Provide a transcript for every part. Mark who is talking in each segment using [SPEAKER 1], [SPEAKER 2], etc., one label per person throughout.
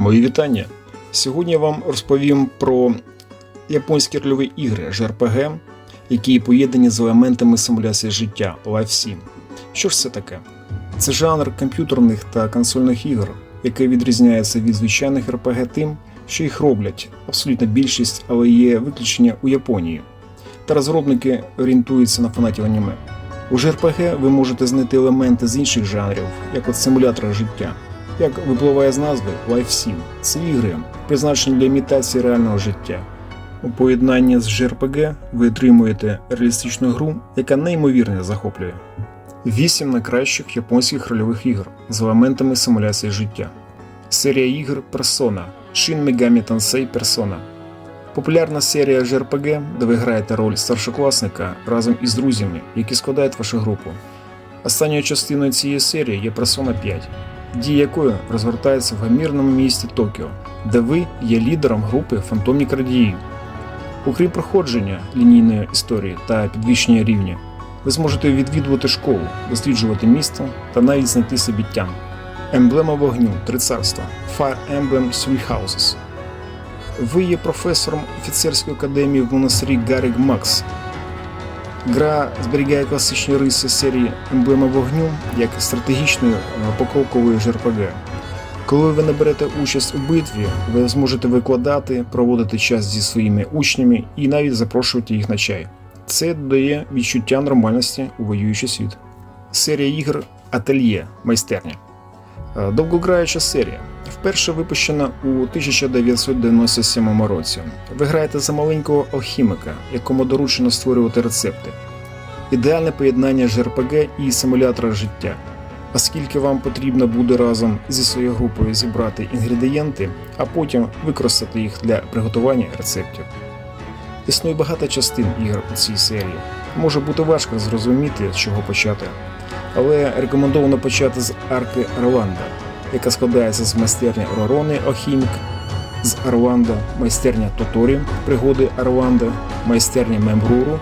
[SPEAKER 1] Мої вітання. Сьогодні я вам розповім про японські рольові ігри JRPG, які поєднані з елементами симуляції життя Life Sim. Що ж це таке? Це жанр комп'ютерних та консольних ігор, який відрізняється від звичайних RPG тим, що їх роблять абсолютна більшість, але є виключення у Японії. Та розробники орієнтуються на фанатів аніме. У JRPG ви можете знайти елементи з інших жанрів, як от симулятора життя. Як випливає з назви Life Sim. Це ігри, призначені для імітації реального життя. У поєднанні з JRPG ви отримуєте реалістичну гру, яка неймовірно захоплює. Вісім найкращих японських рольових ігор з елементами симуляції життя. Серія ігр Persona Shin Megami Tensei Persona. Популярна серія JRPG, де ви граєте роль старшокласника разом із друзями, які складають вашу групу. Останньою частиною цієї серії є Persona 5, дія якої розгортається в гамірному місті Токіо, де ви є лідером групи фантомні крадії. Окрім проходження лінійної історії та підвищення рівня, ви зможете відвідувати школу, досліджувати місто та навіть знайти собі тям. Емблема вогню Три царства Fire Emblem Three Houses. Ви є професором офіцерської академії в монастирі Гарріг Макс. Гра зберігає класичні риси серії Емблема вогню як стратегічної е, покрокової JRPG. Коли ви наберете участь у битві, ви зможете викладати, проводити час зі своїми учнями і навіть запрошувати їх на чай. Це додає відчуття нормальності у воюючий світ. Серія ігр Ательє майстерня. Е, Довгограюча серія. Вперше випущена у 1997 році. Ви граєте за маленького алхімика, якому доручено створювати рецепти. Ідеальне поєднання JRPG і симулятора життя. Оскільки вам потрібно буде разом зі своєю групою зібрати інгредієнти, а потім використати їх для приготування рецептів. Існує багато частин ігор у цій серії. Може бути важко зрозуміти, з чого почати, але рекомендовано почати з арки Орландо, яка складається з майстерні Ророни Охімік, з Орландо, майстерня Тоторі, пригоди Орландо, майстерня Мембруру,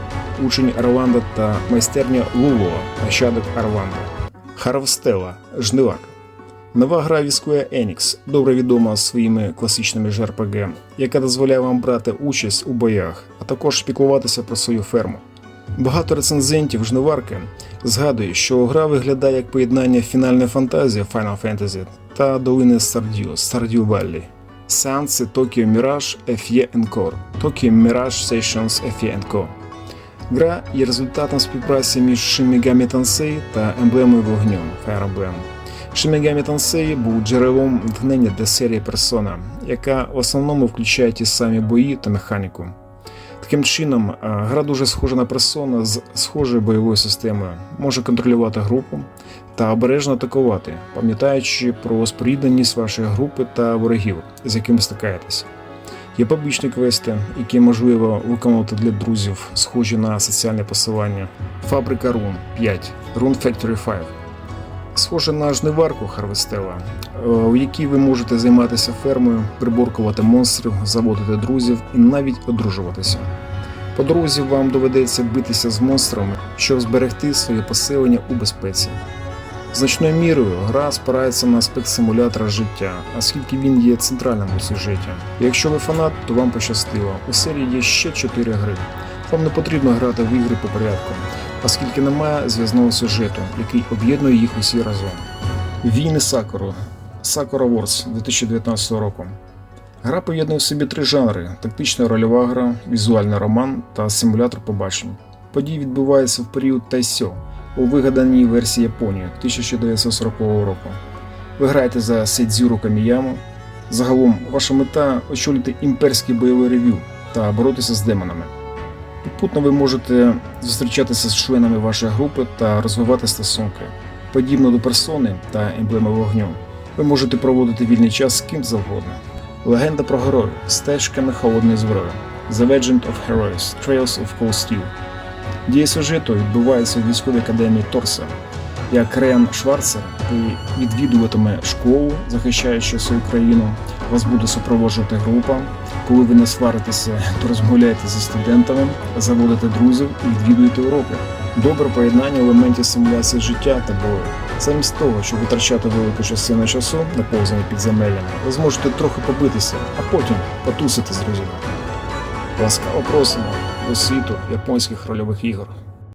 [SPEAKER 1] учень Орландо та майстерня Лулуа, нащадок Орландо. Харвстела Жнивак. Нова гра від Square Enix, добре відома своїми класичними JRPG, яка дозволяє вам брати участь у боях, а також піклуватися про свою ферму. Багато рецензентів жниварки згадує, що гра виглядає як поєднання фінальної фантазії Final Fantasy та долини Stardew, Stardew Valley. Сеанси Tokyo Mirage FE Encore, Tokyo Mirage Sessions FE Encore. Гра є результатом співпраці між Shin Tensei та емблемою вогню Fire Emblem. Shin Megami був джерелом натхнення для серії Persona, яка в основному включає ті самі бої та механіку. Таким чином, гра дуже схожа на Persona з схожою бойовою системою, може контролювати групу та обережно атакувати, пам'ятаючи про спорідненість вашої групи та ворогів, з якими стикаєтесь. Є побічні квести, які можливо виконувати для друзів, схожі на соціальне посилання. Фабрика Рун 5, Rune Factory 5. Схоже на жниварку Харвестела, е, у якій ви можете займатися фермою, приборкувати монстрів, заводити друзів і навіть одружуватися. По дорозі вам доведеться битися з монстрами, щоб зберегти своє поселення у безпеці. Значною мірою гра спирається на аспект симулятора життя, оскільки він є центральним у сюжеті. Якщо ви фанат, то вам пощастило. У серії є ще 4 гри. Вам не потрібно грати в ігри по порядку, оскільки немає зв'язного сюжету, який об'єднує їх усі разом. Війни Сакуру Sakura Wars 2019 року. Гра поєднує в собі три жанри: тактична рольова гра, візуальний роман та симулятор побачень. Події відбуваються в період Тайсьо у вигаданій версії Японії 1940 року. Ви граєте за Сейдзюру Каміяму. Загалом, ваша мета очолити імперський бойовий ревю та боротися з демонами. Попутно ви можете зустрічатися з членами вашої групи та розвивати стосунки. Подібно до персони та емблеми вогню, ви можете проводити вільний час з ким завгодно. Легенда про героїв стежками холодної зброї. The Legend of Heroes Trails of Cold Steel. Дія сюжету відбувається у військовій академії Торса. Як Реан Шварцер, ви відвідуватиме школу, захищаючи свою країну. Вас буде супроводжувати група. Коли ви не сваритеся, то розмовляєте зі студентами, заводите друзів і відвідуєте уроки. Добре поєднання елементів симуляції життя та бою. Замість того, щоб витрачати велику частину часу на повзання підземеллями, ви зможете трохи побитися, а потім потусити з друзями. Ласкаво просимо до світу японських рольових ігор.